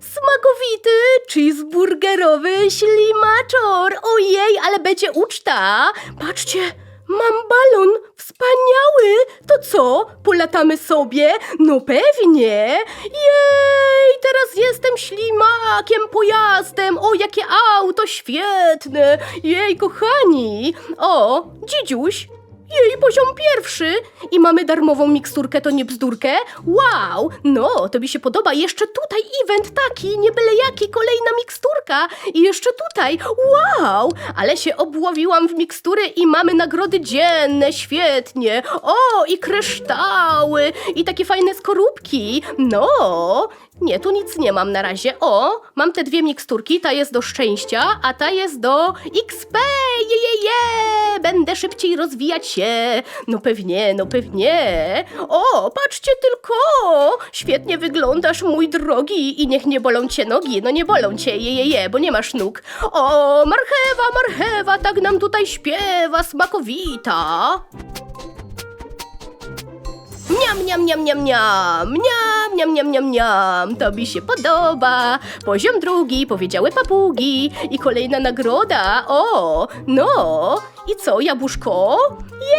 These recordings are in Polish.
Smakowity, cheeseburgerowy ślimaczor. Ojej, ale będzie uczta. Patrzcie, mam balon. Wspaniały. To co? Polatamy sobie? No pewnie. Jej, teraz jestem ślimakiem, pojazdem. O, jakie auto świetne. Jej, kochani. O, dzidziuś. Jej, poziom pierwszy! I mamy darmową miksturkę, to nie bzdurkę? Wow! No, to mi się podoba. Jeszcze tutaj event taki, nie byle jaki, kolejna miksturka. I jeszcze tutaj, wow! Ale się obłowiłam w mikstury i mamy nagrody dzienne, świetnie. O, i kryształy, i takie fajne skorupki. No, nie, tu nic nie mam na razie. O, mam te dwie miksturki, ta jest do szczęścia, a ta jest do XP. Je, je, je! Będę szybciej rozwijać się. No pewnie, no pewnie. O, patrzcie tylko. Świetnie wyglądasz, mój drogi. I niech nie bolą cię nogi. No nie bolą cię, je, je, je, bo nie masz nóg. O, marchewa, marchewa, tak nam tutaj śpiewa, smakowita. Miam, miam, miam, miam, miam, miam, miam, miam, miam, miam, to mi się podoba. Poziom drugi, powiedziały papugi i kolejna nagroda, o, no. I co, jabłuszko?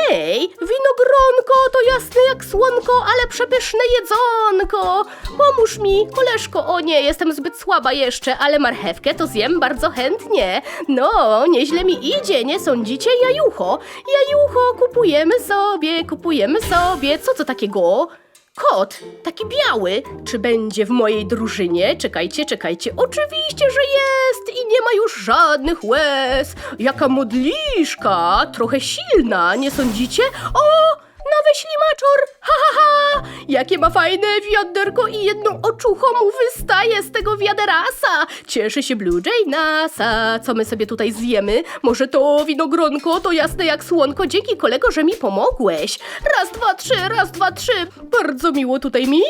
Jej, winogronko, to jasne jak słonko, ale przepyszne jedzonko. Pomóż mi, koleżko, o nie, jestem zbyt słaba jeszcze, ale marchewkę to zjem bardzo chętnie. No, nieźle mi idzie, nie sądzicie, jajucho? Jajucho, kupujemy sobie, kupujemy sobie, co to takiego? Kot, taki biały. Czy będzie w mojej drużynie? Czekajcie, czekajcie. Oczywiście, że jest i nie ma już żadnych łez. Jaka modliszka, trochę silna, nie sądzicie? O, nowy ślimaczor, ha, ha, ha. Jakie ma fajne wiaderko i jedną oczuchą mu wystaje z tego wiaderasa. Cieszy się Blue Jay NASA. Co my sobie tutaj zjemy? Może to winogronko, to jasne jak słonko. Dzięki kolego, że mi pomogłeś. Raz, dwa, trzy, raz, dwa, trzy. Bardzo miło tutaj mi.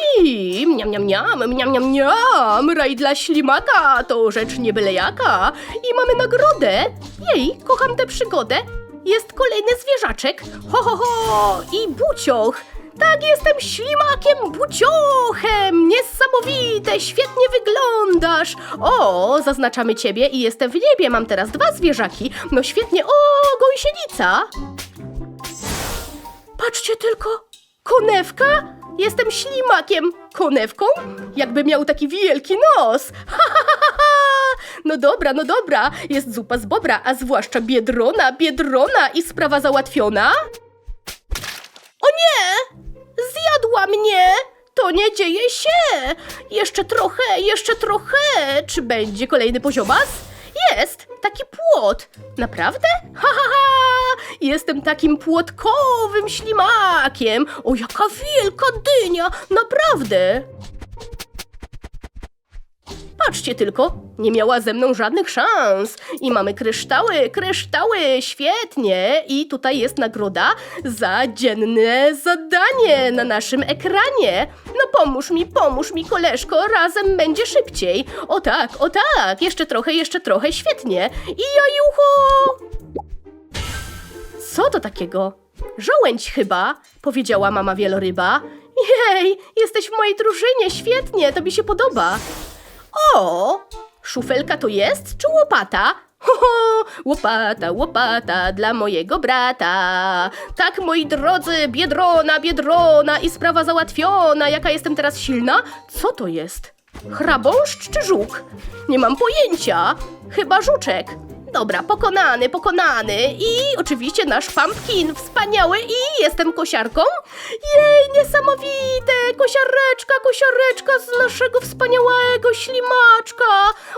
Miam, miam, miam, miam, miam, miam. Raj dla ślimaka, to rzecz nie byle jaka. I mamy nagrodę. Jej, kocham tę przygodę. Jest kolejny zwierzaczek. Ho, ho, ho! I bucioch. Tak, jestem ślimakiem buciochem! Niesamowite, świetnie wyglądasz! O, zaznaczamy ciebie i jestem w niebie. Mam teraz dwa zwierzaki. No świetnie. O, gąsienica! Patrzcie tylko, konewka? Jestem ślimakiem. Konewką? Jakby miał taki wielki nos. Ha, ha, ha, ha. No dobra, no dobra. Jest zupa z bobra, a zwłaszcza biedrona, biedrona i sprawa załatwiona. O nie! Zjadła mnie! To nie dzieje się! Jeszcze trochę, jeszcze trochę! Czy będzie kolejny poziomas? Jest! Taki płot! Naprawdę? Ha, ha, ha! Jestem takim płotkowym ślimakiem! O, jaka wielka dynia! Naprawdę! Patrzcie tylko, nie miała ze mną żadnych szans. I mamy kryształy, kryształy, świetnie. I tutaj jest nagroda za dzienne zadanie na naszym ekranie. No pomóż mi, pomóż mi, koleżko, razem będzie szybciej. O tak, o tak, jeszcze trochę, jeszcze trochę, świetnie. I jajucho! Co to takiego? Żołędź chyba, powiedziała mama wieloryba. Jej, jesteś w mojej drużynie, świetnie, to mi się podoba. O, szufelka to jest czy łopata? Ho, ho, łopata, łopata dla mojego brata. Tak, moi drodzy, biedrona, biedrona i sprawa załatwiona. Jaka jestem teraz silna? Co to jest? Chrabąszcz czy żuk? Nie mam pojęcia. Chyba żuczek. Dobra, pokonany, pokonany. I oczywiście nasz pumpkin, wspaniały i jestem kosiarką. Jej, niesamowite! Kosiareczka, kosiareczka z naszego wspaniałego ślimaczka.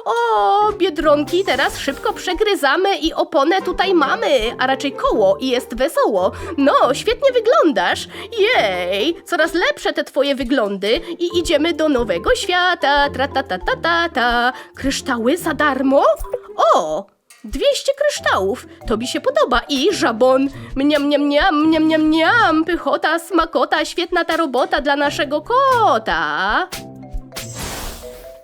O, biedronki teraz szybko przegryzamy i oponę tutaj mamy, a raczej koło i jest wesoło. No, świetnie wyglądasz. Jej, coraz lepsze te twoje wyglądy i idziemy do nowego świata. Tra ta ta ta ta ta. Kryształy za darmo? O! 200 kryształów, to mi się podoba i żabon. Mniam, mniam, mniam, mniam, mniam, mniam, pychota, smakota, świetna ta robota dla naszego kota.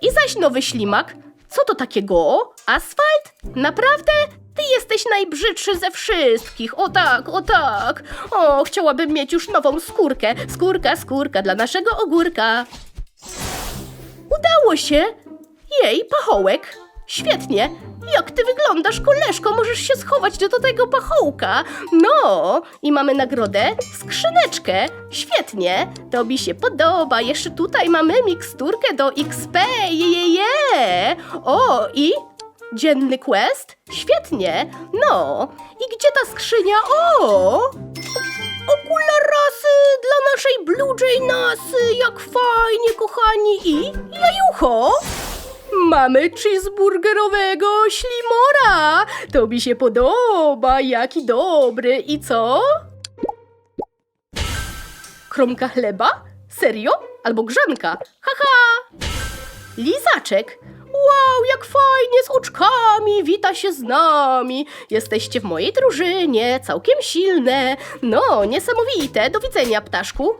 I zaś nowy ślimak. Co to takiego? Asfalt? Naprawdę? Ty jesteś najbrzydszy ze wszystkich. O tak, o tak. O, chciałabym mieć już nową skórkę. Skórka, skórka dla naszego ogórka. Udało się! Jej, pachołek. Świetnie. Jak ty wyglądasz, koleżko? Możesz się schować do tego pachołka. No, i mamy nagrodę, skrzyneczkę. Świetnie, to mi się podoba. Jeszcze tutaj mamy miksturkę do XP. Je, je, je. O, i dzienny quest? Świetnie. No, i gdzie ta skrzynia? O! Okularasy dla naszej Blue Jay Nasy, jak fajnie, kochani, i jajucho. Mamy cheeseburgerowego ślimora. To mi się podoba, jaki dobry. I co? Kromka chleba? Serio? Albo grzanka? Haha! Lizaczek. Wow, jak fajnie z oczkami, wita się z nami. Jesteście w mojej drużynie, całkiem silne. No, niesamowite. Do widzenia, ptaszku.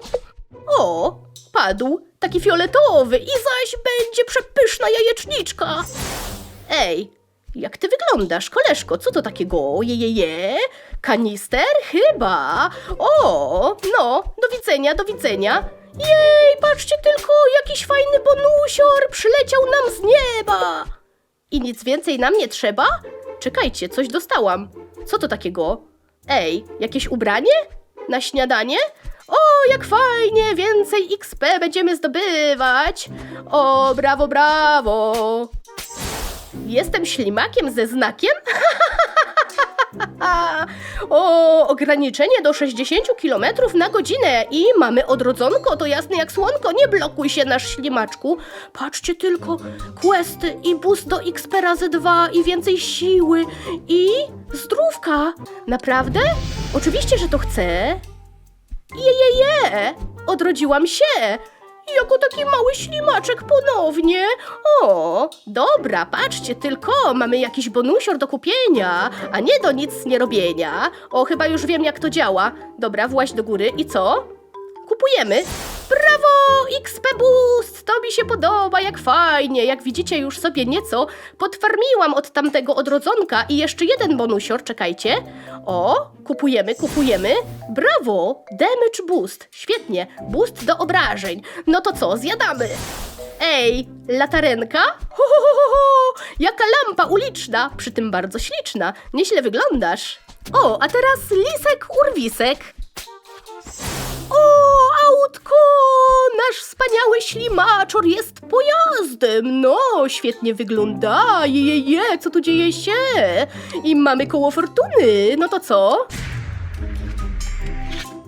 O, padł, taki fioletowy i zaś będzie przepyszna jajeczniczka. Ej, jak ty wyglądasz, koleżko? Co to takiego? Je, je, je? Kanister? Chyba. O, no, do widzenia, do widzenia. Jej, patrzcie tylko, jakiś fajny bonusior przyleciał nam z nieba. I nic więcej nam nie trzeba? Czekajcie, coś dostałam. Co to takiego? Ej, jakieś ubranie? Na śniadanie? O, jak fajnie, więcej XP będziemy zdobywać. O, brawo, brawo. Jestem ślimakiem ze znakiem? o, ograniczenie do 60 km na godzinę i mamy odrodzonko, to jasne jak słonko, nie blokuj się nasz ślimaczku. Patrzcie tylko, questy i boost do XP razy 2 i więcej siły i zdrówka. Naprawdę? Oczywiście, że to chcę. Je, je, je! Odrodziłam się! Jako taki mały ślimaczek ponownie. O, dobra, patrzcie tylko, mamy jakiś bonusior do kupienia, a nie do nic nie robienia. O, chyba już wiem jak to działa. Dobra, właź do góry i co? Kupujemy. Brawo! XP Boost! To mi się podoba, jak fajnie. Jak widzicie, już sobie nieco podfarmiłam od tamtego odrodzonka i jeszcze jeden bonusior, czekajcie. O, kupujemy, kupujemy. Brawo! Damage Boost. Świetnie. Boost do obrażeń. No to co, zjadamy. Ej, latarenka? Ho, ho, ho, ho, ho! Jaka lampa uliczna, przy tym bardzo śliczna. Nieźle wyglądasz. O, a teraz lisek urwisek. O, autko! Nasz wspaniały ślimaczor jest pojazdem! No, świetnie wygląda! Je, je, je, co tu dzieje się? I mamy koło fortuny! No to co?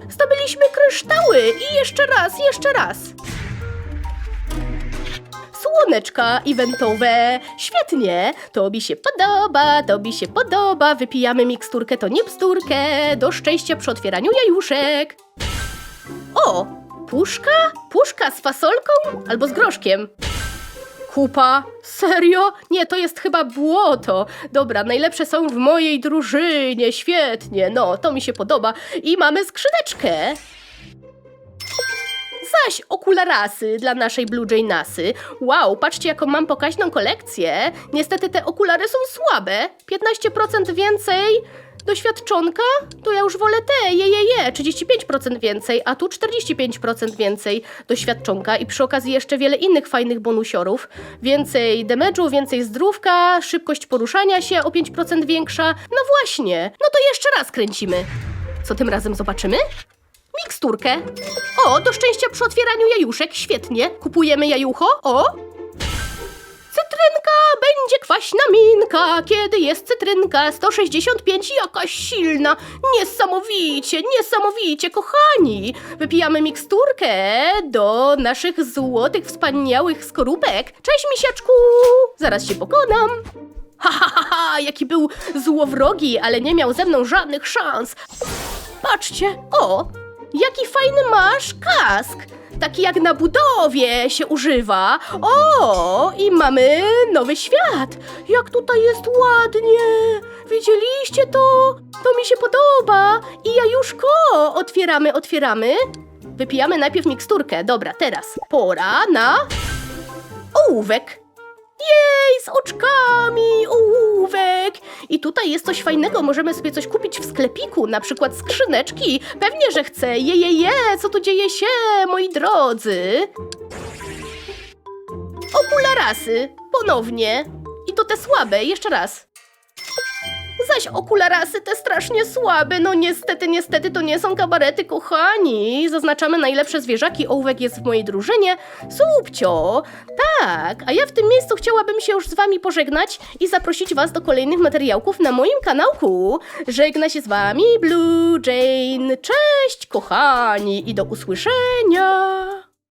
Zdobyliśmy kryształy! I jeszcze raz, jeszcze raz! Słoneczka eventowe. Świetnie, to mi się podoba, to mi się podoba. Wypijamy miksturkę, to nie bzdurkę. Do szczęścia przy otwieraniu jajuszek. O, puszka? Puszka z fasolką albo z groszkiem. Kupa? Serio? Nie, to jest chyba błoto. Dobra, najlepsze są w mojej drużynie. Świetnie, no, to mi się podoba. I mamy skrzyneczkę. Zaś okularasy dla naszej Blue Jay Nasy. Wow, patrzcie jaką mam pokaźną kolekcję. Niestety te okulary są słabe. 15% więcej doświadczonka? To ja już wolę te, je, je, je. 35% więcej, a tu 45% więcej doświadczonka i przy okazji jeszcze wiele innych fajnych bonusiorów. Więcej damage'u, więcej zdrówka, szybkość poruszania się o 5% większa. No właśnie, no to jeszcze raz kręcimy. Co tym razem zobaczymy? Miksturkę. O, do szczęścia przy otwieraniu jajuszek, świetnie. Kupujemy jajucho, o. Cytrynka, będzie kwaśna minka, kiedy jest cytrynka 165, jakaś silna, niesamowicie, niesamowicie, kochani. Wypijamy miksturkę do naszych złotych, wspaniałych skorupek. Cześć, misiaczku, zaraz się pokonam. Ha, ha, ha, ha, jaki był złowrogi, ale nie miał ze mną żadnych szans. Patrzcie, o, jaki fajny masz kask. Taki jak na budowie się używa. O, i mamy nowy świat. Jak tutaj jest ładnie. Widzieliście to? To mi się podoba. I jajuszko. Otwieramy, otwieramy. Wypijamy najpierw miksturkę. Dobra, teraz pora na ołówek. Jej, z oczkami, ołówek. I tutaj jest coś fajnego, możemy sobie coś kupić w sklepiku, na przykład skrzyneczki. Pewnie, że chcę. Je, je, je, co tu dzieje się, moi drodzy? okularasy, ponownie. I to te słabe, jeszcze raz. Zaś okularasy te strasznie słabe, no niestety, niestety to nie są kabarety, kochani. Zaznaczamy najlepsze zwierzaki, ołówek jest w mojej drużynie. Subcio, tak, a ja w tym miejscu chciałabym się już z wami pożegnać i zaprosić was do kolejnych materiałków na moim kanałku. Żegna się z wami Blue Jane, cześć kochani i do usłyszenia.